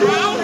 Bye.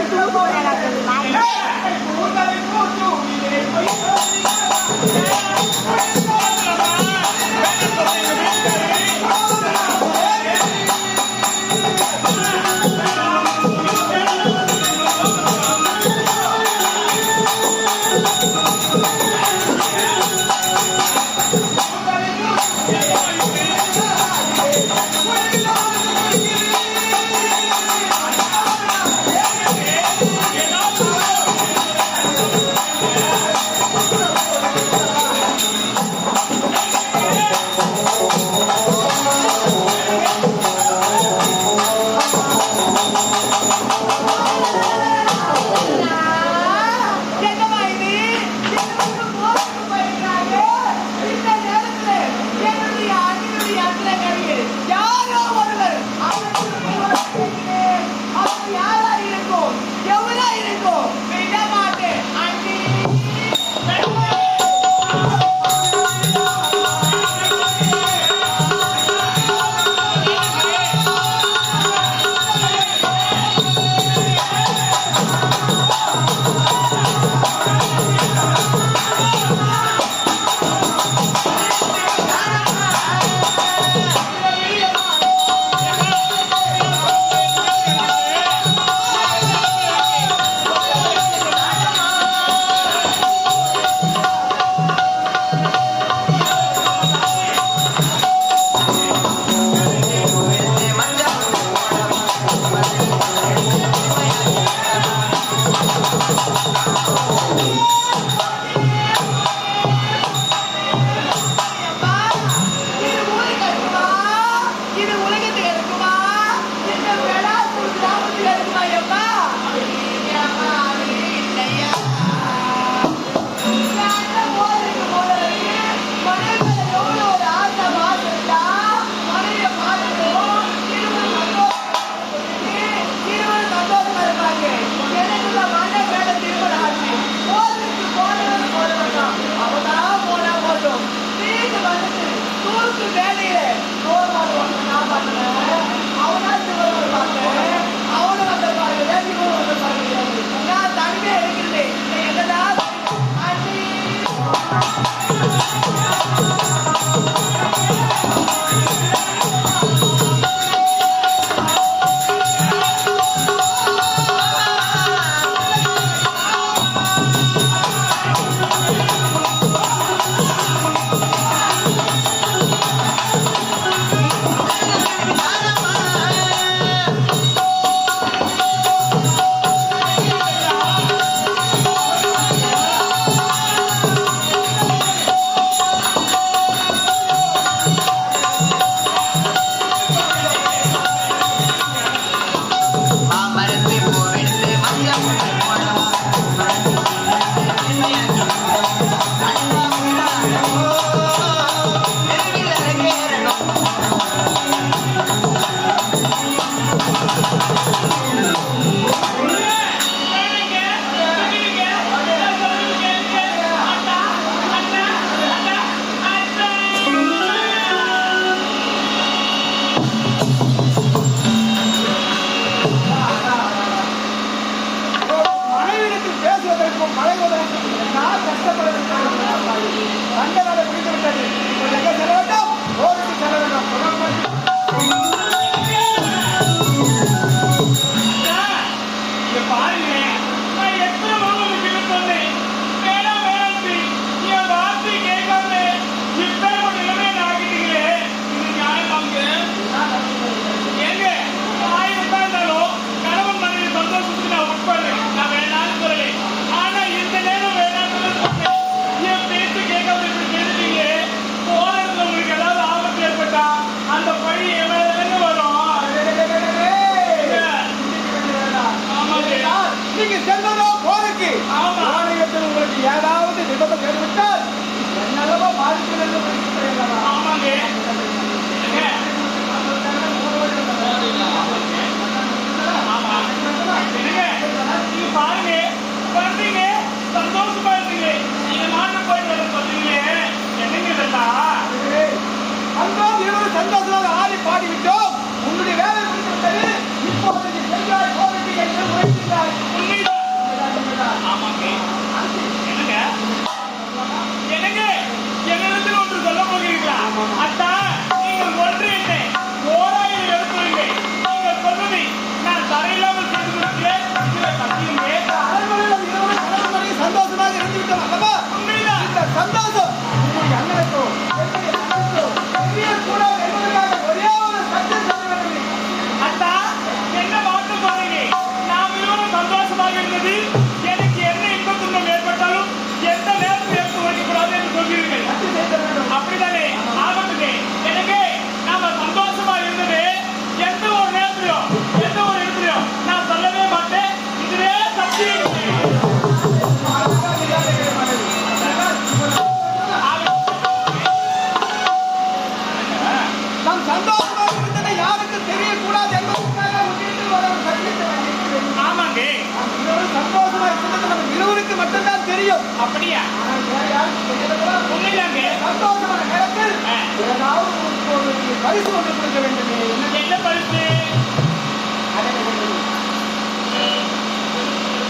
பரிசு ஒன்று கொடுக்க வேண்டுமே என்ன பரிசு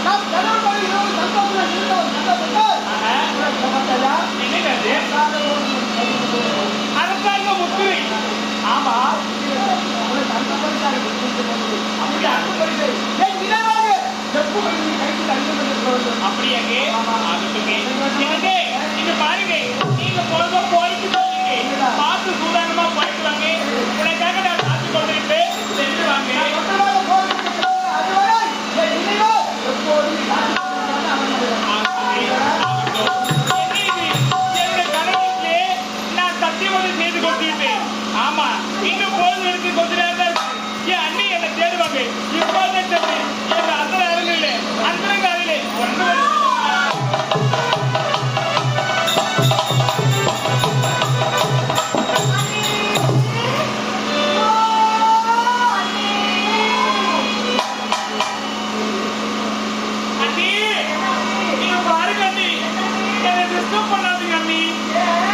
நாம் கடல் வழியோடு சந்தோஷம் இருந்த ஒரு சந்தோஷம் என்னது அரசாங்க முத்திரை ஆமா. அன்பு பரிசாக அப்படி அன்பு பரிசை ஏன் நினைவாக எப்போ கைக்கு தள்ளி அப்படியாங்க அதுக்கு இந்த பாருங்க நீங்க போக போயிட்டு பாத்து கூட get it. It's on me. Yeah.